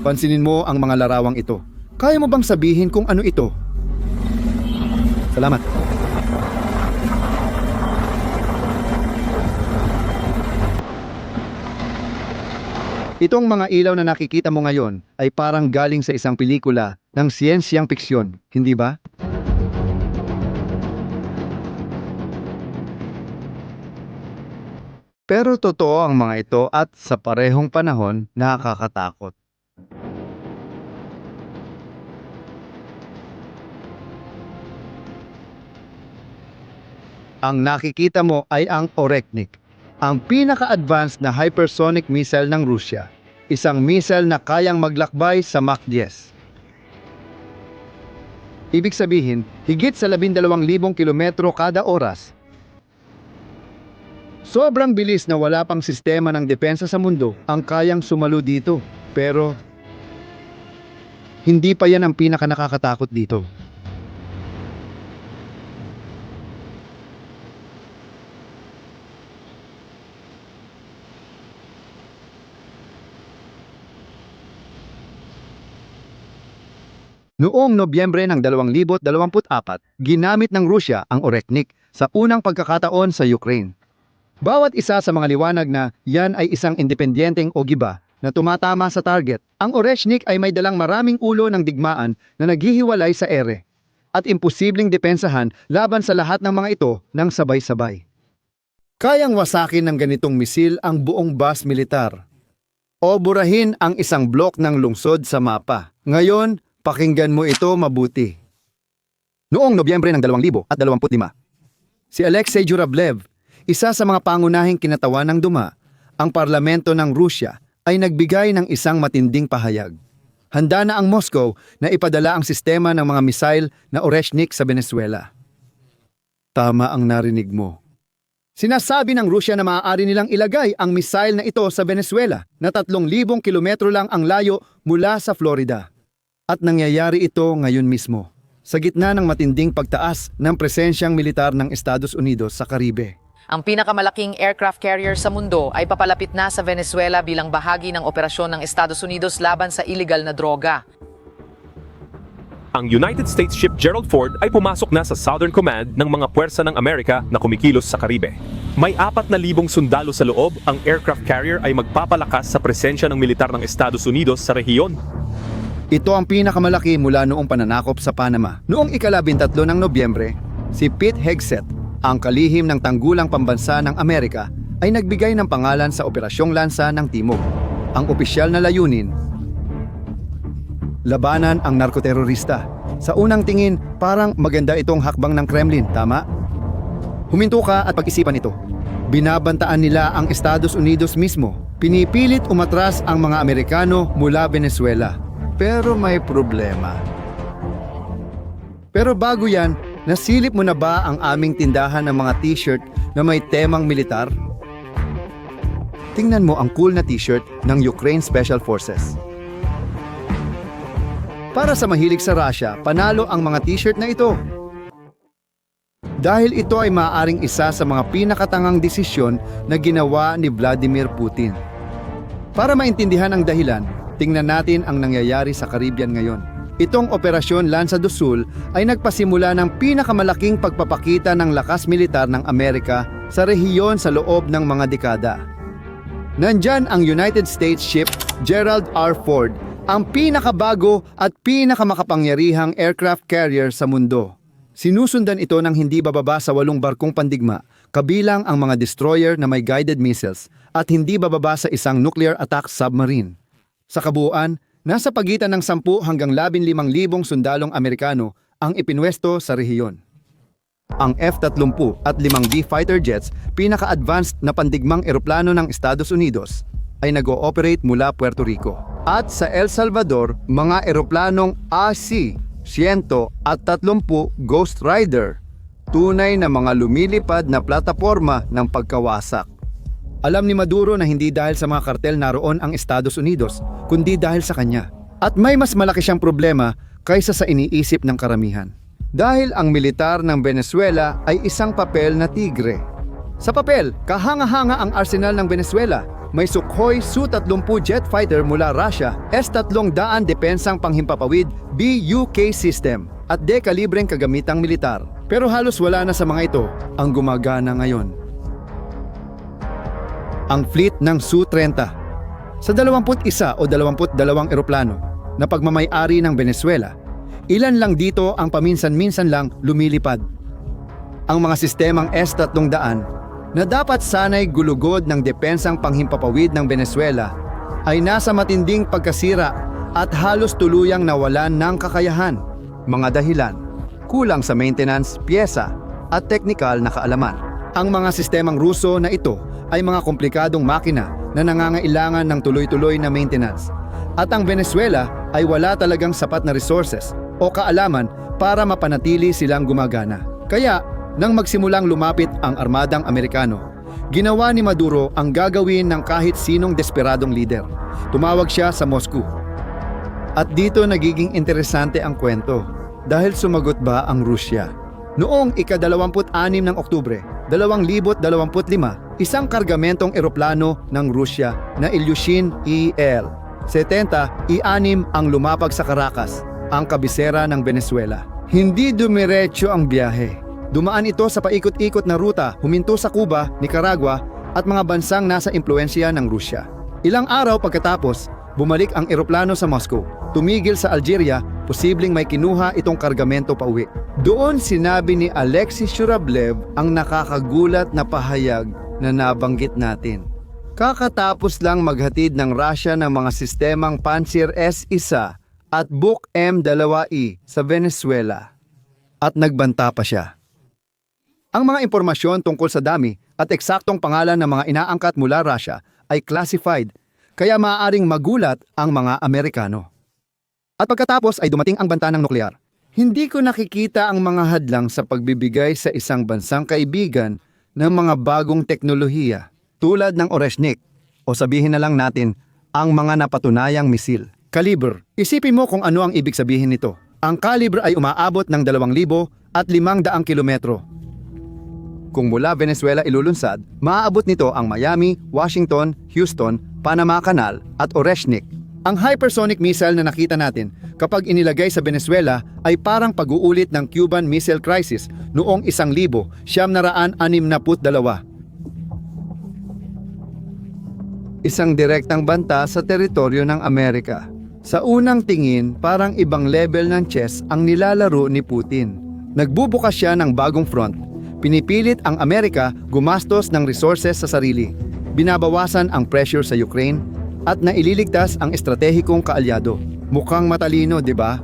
Pansinin mo ang mga larawang ito. Kaya mo bang sabihin kung ano ito? Salamat. Itong mga ilaw na nakikita mo ngayon ay parang galing sa isang pelikula ng siyensyang piksyon, hindi ba? Pero totoo ang mga ito at sa parehong panahon nakakatakot. Ang nakikita mo ay ang Oreknik, ang pinaka-advanced na hypersonic missile ng Rusya. Isang missile na kayang maglakbay sa Mach 10. Ibig sabihin, higit sa 12,000 kilometro kada oras. Sobrang bilis na wala pang sistema ng depensa sa mundo ang kayang sumalo dito. Pero, hindi pa yan ang pinaka nakakatakot dito. Noong Nobyembre ng 2024, ginamit ng Rusya ang Oreknik sa unang pagkakataon sa Ukraine. Bawat isa sa mga liwanag na yan ay isang independyenteng ogiba na tumatama sa target. Ang Oreshnik ay may dalang maraming ulo ng digmaan na naghihiwalay sa ere at imposibleng depensahan laban sa lahat ng mga ito ng sabay-sabay. Kayang wasakin ng ganitong misil ang buong bas militar o burahin ang isang blok ng lungsod sa mapa. Ngayon, pakinggan mo ito mabuti. Noong Nobyembre ng 2025, si Alexei Jurablev, isa sa mga pangunahing kinatawan ng duma, ang parlamento ng Rusya ay nagbigay ng isang matinding pahayag. Handa na ang Moscow na ipadala ang sistema ng mga misail na Oreshnik sa Venezuela. Tama ang narinig mo. Sinasabi ng Rusya na maaari nilang ilagay ang misail na ito sa Venezuela na 3,000 kilometro lang ang layo mula sa Florida. At nangyayari ito ngayon mismo, sa gitna ng matinding pagtaas ng presensyang militar ng Estados Unidos sa Caribe. Ang pinakamalaking aircraft carrier sa mundo ay papalapit na sa Venezuela bilang bahagi ng operasyon ng Estados Unidos laban sa illegal na droga. Ang United States ship Gerald Ford ay pumasok na sa Southern Command ng mga puwersa ng Amerika na kumikilos sa Karibe. May 4,000 sundalo sa loob, ang aircraft carrier ay magpapalakas sa presensya ng militar ng Estados Unidos sa rehiyon. Ito ang pinakamalaki mula noong pananakop sa Panama. Noong ikalabintatlo ng Nobyembre, si Pete Hegseth, ang kalihim ng tanggulang pambansa ng Amerika, ay nagbigay ng pangalan sa Operasyong Lansa ng Timog. Ang opisyal na layunin, labanan ang narkoterorista. Sa unang tingin, parang maganda itong hakbang ng Kremlin, tama? Huminto ka at pag-isipan ito. Binabantaan nila ang Estados Unidos mismo. Pinipilit umatras ang mga Amerikano mula Venezuela. Pero may problema. Pero bago yan, nasilip mo na ba ang aming tindahan ng mga t-shirt na may temang militar? Tingnan mo ang cool na t-shirt ng Ukraine Special Forces. Para sa mahilig sa Russia, panalo ang mga t-shirt na ito. Dahil ito ay maaaring isa sa mga pinakatangang desisyon na ginawa ni Vladimir Putin. Para maintindihan ang dahilan, tingnan natin ang nangyayari sa Caribbean ngayon. Itong Operasyon Lanza do Sul ay nagpasimula ng pinakamalaking pagpapakita ng lakas militar ng Amerika sa rehiyon sa loob ng mga dekada. Nandyan ang United States ship Gerald R. Ford, ang pinakabago at pinakamakapangyarihang aircraft carrier sa mundo. Sinusundan ito ng hindi bababa sa walong barkong pandigma, kabilang ang mga destroyer na may guided missiles at hindi bababa sa isang nuclear attack submarine. Sa kabuuan, nasa pagitan ng 10 hanggang 15,000 sundalong Amerikano ang ipinwesto sa rehiyon. Ang F-30 at 5B fighter jets, pinaka-advanced na pandigmang eroplano ng Estados Unidos, ay nag-ooperate mula Puerto Rico. At sa El Salvador, mga eroplanong AC-100 at 30 Ghost Rider, tunay na mga lumilipad na plataforma ng pagkawasak. Alam ni Maduro na hindi dahil sa mga kartel naroon ang Estados Unidos, kundi dahil sa kanya. At may mas malaki siyang problema kaysa sa iniisip ng karamihan. Dahil ang militar ng Venezuela ay isang papel na tigre. Sa papel, kahanga-hanga ang arsenal ng Venezuela. may Sukhoi Su-30 jet fighter mula Russia, S-300 depensang panghimpapawid BUK system at dekalibreng kagamitang militar. Pero halos wala na sa mga ito ang gumagana ngayon. Ang fleet ng Su-30 Sa 21 o 22 eroplano na pagmamayari ng Venezuela, ilan lang dito ang paminsan-minsan lang lumilipad. Ang mga sistemang S-300 na dapat sanay gulugod ng depensang panghimpapawid ng Venezuela ay nasa matinding pagkasira at halos tuluyang nawalan ng kakayahan. Mga dahilan, kulang sa maintenance, pyesa at teknikal na kaalaman. Ang mga sistemang Ruso na ito ay mga komplikadong makina na nangangailangan ng tuloy-tuloy na maintenance. At ang Venezuela ay wala talagang sapat na resources o kaalaman para mapanatili silang gumagana. Kaya, nang magsimulang lumapit ang armadang Amerikano, ginawa ni Maduro ang gagawin ng kahit sinong desperadong leader. Tumawag siya sa Moscow. At dito nagiging interesante ang kwento dahil sumagot ba ang Rusya. Noong ika-26 ng Oktubre, 2025, isang kargamentong eroplano ng Rusya na Ilyushin EL 70 I-6 ang lumapag sa Caracas, ang kabisera ng Venezuela. Hindi dumiretso ang biyahe. Dumaan ito sa paikot-ikot na ruta huminto sa Cuba, Nicaragua at mga bansang nasa impluensya ng Rusya. Ilang araw pagkatapos, bumalik ang eroplano sa Moscow. Tumigil sa Algeria, posibleng may kinuha itong kargamento pa uwi. Doon sinabi ni Alexis Shurablev ang nakakagulat na pahayag na nabanggit natin. Kakatapos lang maghatid ng Russia ng mga sistemang Pantsir S-1 at Buk M-2E sa Venezuela. At nagbanta pa siya. Ang mga impormasyon tungkol sa dami at eksaktong pangalan ng mga inaangkat mula Russia ay classified, kaya maaaring magulat ang mga Amerikano. At pagkatapos ay dumating ang banta ng nuklear. Hindi ko nakikita ang mga hadlang sa pagbibigay sa isang bansang kaibigan ng mga bagong teknolohiya tulad ng Oreshnik o sabihin na lang natin ang mga napatunayang misil. Caliber. Isipin mo kung ano ang ibig sabihin nito. Ang caliber ay umaabot ng 2,000 at 500 kilometro. Kung mula Venezuela ilulunsad, maaabot nito ang Miami, Washington, Houston, Panama Canal at Oreshnik. Ang hypersonic missile na nakita natin kapag inilagay sa Venezuela ay parang pag-uulit ng Cuban Missile Crisis noong 1962. Isang direktang banta sa teritoryo ng Amerika. Sa unang tingin, parang ibang level ng chess ang nilalaro ni Putin. Nagbubukas siya ng bagong front. Pinipilit ang Amerika gumastos ng resources sa sarili. Binabawasan ang pressure sa Ukraine at naililigtas ang estratehikong kaalyado. Mukhang matalino, di ba?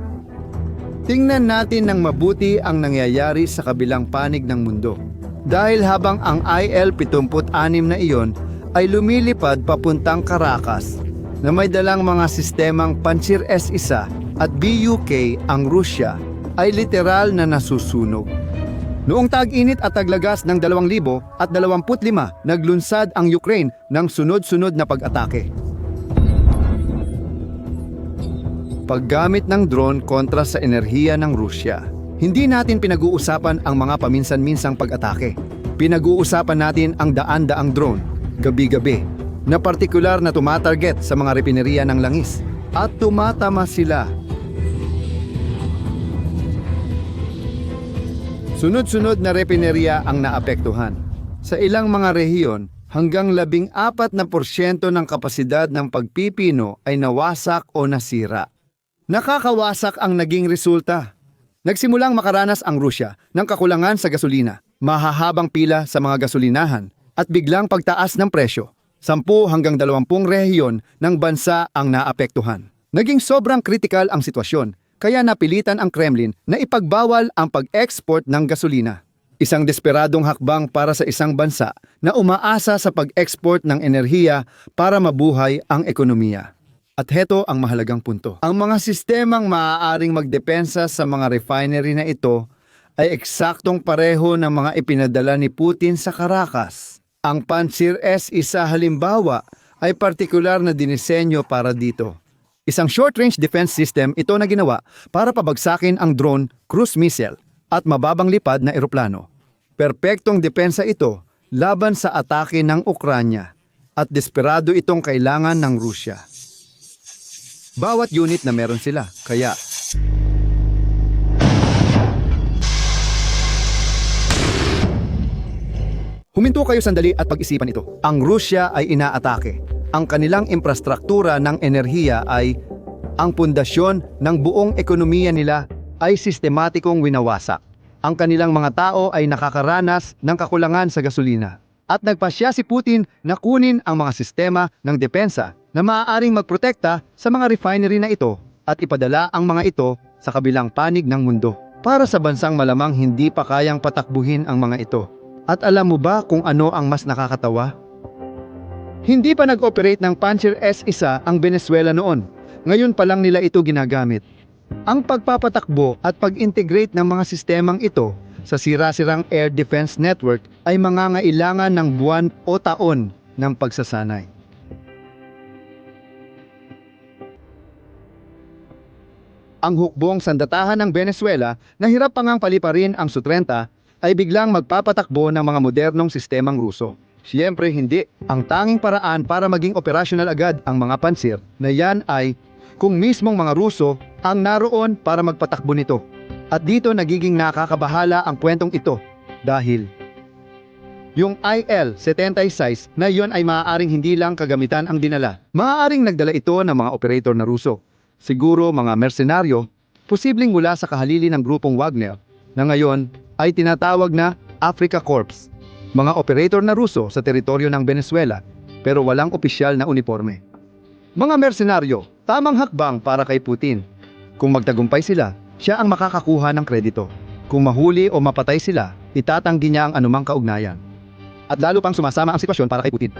Tingnan natin ng mabuti ang nangyayari sa kabilang panig ng mundo. Dahil habang ang IL-76 na iyon ay lumilipad papuntang Caracas na may dalang mga sistemang Pantsir S-1 at BUK ang Rusya ay literal na nasusunog. Noong tag-init at taglagas ng 2000 at 25, naglunsad ang Ukraine ng sunod-sunod na pag-atake. Paggamit ng drone kontra sa enerhiya ng Rusya. Hindi natin pinag-uusapan ang mga paminsan-minsang pag-atake. Pinag-uusapan natin ang daan-daang drone, gabi-gabi, na partikular na tumatarget sa mga repinerya ng langis. At tumatama sila. Sunod-sunod na repinerya ang naapektuhan. Sa ilang mga rehiyon, hanggang labing apat na porsyento ng kapasidad ng pagpipino ay nawasak o nasira. Nakakawasak ang naging resulta. Nagsimulang makaranas ang Rusya ng kakulangan sa gasolina, mahahabang pila sa mga gasolinahan, at biglang pagtaas ng presyo. 10 hanggang 20 rehiyon ng bansa ang naapektuhan. Naging sobrang kritikal ang sitwasyon, kaya napilitan ang Kremlin na ipagbawal ang pag-export ng gasolina. Isang desperadong hakbang para sa isang bansa na umaasa sa pag-export ng enerhiya para mabuhay ang ekonomiya. At heto ang mahalagang punto. Ang mga sistemang maaaring magdepensa sa mga refinery na ito ay eksaktong pareho ng mga ipinadala ni Putin sa Caracas. Ang Pantsir S-1 halimbawa ay partikular na dinisenyo para dito. Isang short-range defense system ito na ginawa para pabagsakin ang drone, cruise missile at mababang lipad na eroplano. Perpektong depensa ito laban sa atake ng Ukranya. at desperado itong kailangan ng Rusya. Bawat unit na meron sila, kaya Huminto kayo sandali at pag-isipan ito. Ang Rusya ay inaatake. Ang kanilang infrastruktura ng enerhiya ay ang pundasyon ng buong ekonomiya nila ay sistematikong winawasak. Ang kanilang mga tao ay nakakaranas ng kakulangan sa gasolina. At nagpasya si Putin na kunin ang mga sistema ng depensa na maaaring magprotekta sa mga refinery na ito at ipadala ang mga ito sa kabilang panig ng mundo. Para sa bansang malamang hindi pa kayang patakbuhin ang mga ito. At alam mo ba kung ano ang mas nakakatawa? Hindi pa nag-operate ng Panzer S-1 ang Venezuela noon. Ngayon pa lang nila ito ginagamit. Ang pagpapatakbo at pag-integrate ng mga sistemang ito sa sira-sirang air defense network ay mangangailangan ng buwan o taon ng pagsasanay. Ang hukbong sandatahan ng Venezuela na hirap pa ngang paliparin ang Su-30 ay biglang magpapatakbo ng mga modernong sistemang Ruso. Siyempre hindi. Ang tanging paraan para maging operational agad ang mga pansir na yan ay kung mismong mga Ruso ang naroon para magpatakbo nito. At dito nagiging nakakabahala ang kwentong ito dahil yung IL-76 na yon ay maaaring hindi lang kagamitan ang dinala. Maaaring nagdala ito ng mga operator na Ruso. Siguro mga mersenaryo, posibleng mula sa kahalili ng grupong Wagner na ngayon ay tinatawag na Africa Corps. Mga operator na Ruso sa teritoryo ng Venezuela pero walang opisyal na uniforme. Mga mersenaryo, tamang hakbang para kay Putin. Kung magtagumpay sila, siya ang makakakuha ng kredito. Kung mahuli o mapatay sila, itatanggi niya ang anumang kaugnayan. At lalo pang sumasama ang sitwasyon para kay Putin.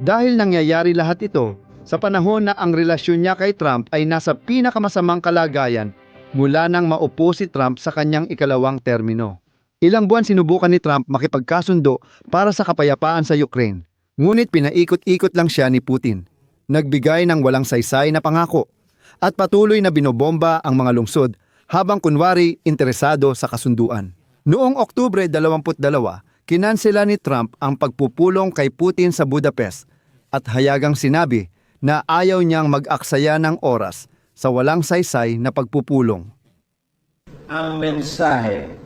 Dahil nangyayari lahat ito, sa panahon na ang relasyon niya kay Trump ay nasa pinakamasamang kalagayan mula nang maupo si Trump sa kanyang ikalawang termino. Ilang buwan sinubukan ni Trump makipagkasundo para sa kapayapaan sa Ukraine. Ngunit pinaikot-ikot lang siya ni Putin. Nagbigay ng walang saysay na pangako at patuloy na binobomba ang mga lungsod habang kunwari interesado sa kasunduan. Noong Oktubre 22, kinansela ni Trump ang pagpupulong kay Putin sa Budapest at hayagang sinabi na ayaw niyang mag-aksaya ng oras sa walang saysay na pagpupulong. ang mensahe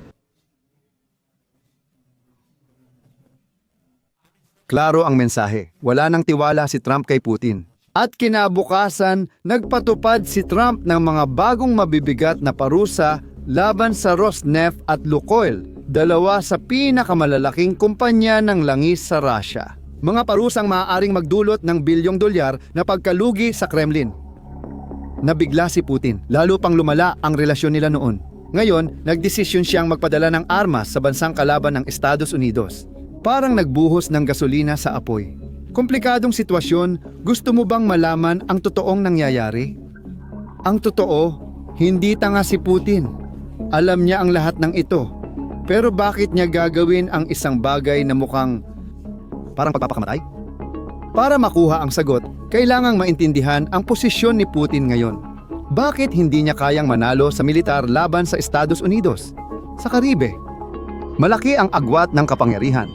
Klaro ang mensahe. Wala nang tiwala si Trump kay Putin. At kinabukasan, nagpatupad si Trump ng mga bagong mabibigat na parusa laban sa Rosneft at Lukoil, dalawa sa pinakamalalaking kumpanya ng langis sa Russia. Mga parusang maaaring magdulot ng bilyong dolyar na pagkalugi sa Kremlin. Nabigla si Putin, lalo pang lumala ang relasyon nila noon. Ngayon, nagdesisyon siyang magpadala ng armas sa bansang kalaban ng Estados Unidos. Parang nagbuhos ng gasolina sa apoy. Komplikadong sitwasyon, gusto mo bang malaman ang totoong nangyayari? Ang totoo, hindi tanga si Putin. Alam niya ang lahat ng ito. Pero bakit niya gagawin ang isang bagay na mukhang parang pagpapakamatay? Para makuha ang sagot, kailangang maintindihan ang posisyon ni Putin ngayon. Bakit hindi niya kayang manalo sa militar laban sa Estados Unidos? Sa Karibe. Malaki ang agwat ng kapangyarihan.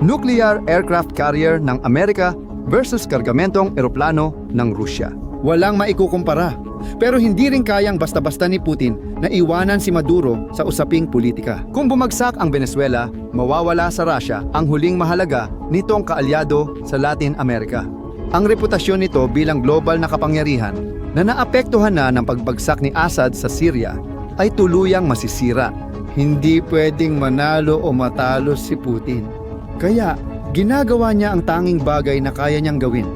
Nuclear aircraft carrier ng Amerika versus kargamentong eroplano ng Rusya. Walang maikukumpara. Pero hindi rin kayang basta-basta ni Putin na iwanan si Maduro sa usaping politika. Kung bumagsak ang Venezuela, mawawala sa Russia ang huling mahalaga nitong kaalyado sa Latin America. Ang reputasyon nito bilang global na kapangyarihan na naapektuhan na ng pagbagsak ni Assad sa Syria ay tuluyang masisira. Hindi pwedeng manalo o matalo si Putin. Kaya, ginagawa niya ang tanging bagay na kaya niyang gawin.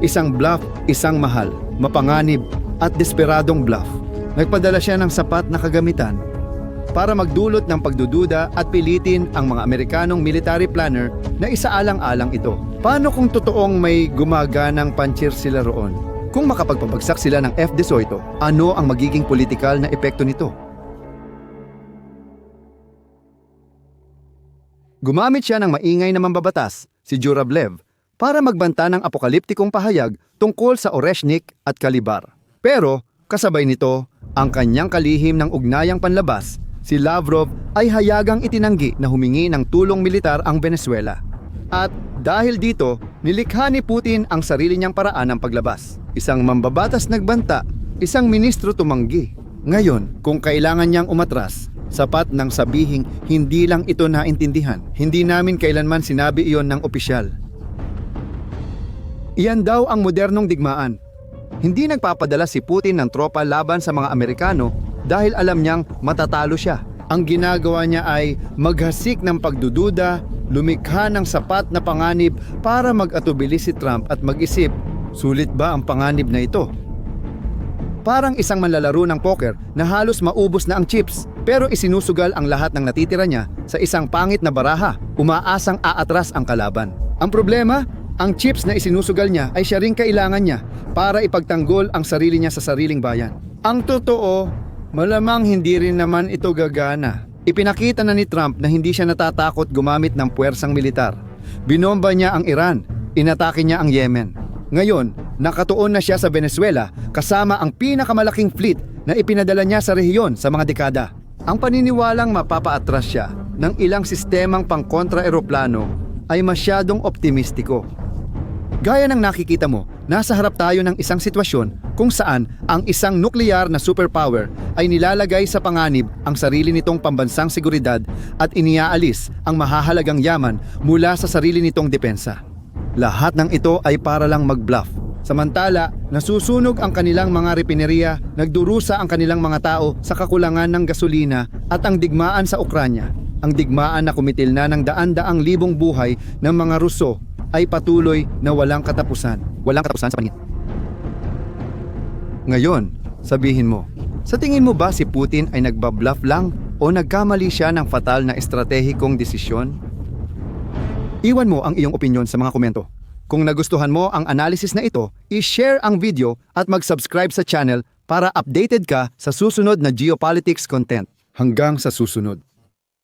Isang bluff, isang mahal, mapanganib, at desperadong bluff. Nagpadala siya ng sapat na kagamitan para magdulot ng pagdududa at pilitin ang mga Amerikanong military planner na isaalang-alang ito. Paano kung totoong may gumaganang panchir sila roon? Kung makapagpabagsak sila ng F-18, ano ang magiging politikal na epekto nito? Gumamit siya ng maingay na mambabatas, si Jurablev, para magbanta ng apokaliptikong pahayag tungkol sa Oreshnik at Kalibar. Pero, kasabay nito, ang kanyang kalihim ng ugnayang panlabas, si Lavrov ay hayagang itinanggi na humingi ng tulong militar ang Venezuela. At Dahil dito, nilikha ni Putin ang sarili niyang paraan ng paglabas. Isang mambabatas nagbanta, isang ministro tumanggi. Ngayon, kung kailangan niyang umatras, sapat nang sabihing hindi lang ito naintindihan. Hindi namin kailanman sinabi iyon ng opisyal. Iyan daw ang modernong digmaan. Hindi nagpapadala si Putin ng tropa laban sa mga Amerikano dahil alam niyang matatalo siya. Ang ginagawa niya ay maghasik ng pagdududa, lumikha ng sapat na panganib para mag-atubili si Trump at mag-isip, sulit ba ang panganib na ito? Parang isang manlalaro ng poker na halos maubos na ang chips pero isinusugal ang lahat ng natitira niya sa isang pangit na baraha, umaasang aatras ang kalaban. Ang problema, ang chips na isinusugal niya ay siya ring kailangan niya para ipagtanggol ang sarili niya sa sariling bayan. Ang totoo, malamang hindi rin naman ito gagana. Ipinakita na ni Trump na hindi siya natatakot gumamit ng puwersang militar. Binomba niya ang Iran, inatake niya ang Yemen. Ngayon, nakatuon na siya sa Venezuela kasama ang pinakamalaking fleet na ipinadala niya sa rehiyon sa mga dekada. Ang paniniwalang mapapaatras siya ng ilang sistemang pangkontra-eroplano ay masyadong optimistiko. Gaya ng nakikita mo, nasa harap tayo ng isang sitwasyon kung saan ang isang nuklear na superpower ay nilalagay sa panganib ang sarili nitong pambansang seguridad at iniaalis ang mahahalagang yaman mula sa sarili nitong depensa. Lahat ng ito ay para lang mag-bluff. Samantala, nasusunog ang kanilang mga repineria, nagdurusa ang kanilang mga tao sa kakulangan ng gasolina at ang digmaan sa Ukranya. Ang digmaan na kumitil na ng daan-daang libong buhay ng mga Ruso ay patuloy na walang katapusan. Walang katapusan sa paningin. Ngayon, sabihin mo, sa tingin mo ba si Putin ay nagbabluff lang o nagkamali siya ng fatal na estratehikong desisyon? Iwan mo ang iyong opinion sa mga komento. Kung nagustuhan mo ang analysis na ito, i-share ang video at mag-subscribe sa channel para updated ka sa susunod na geopolitics content. Hanggang sa susunod.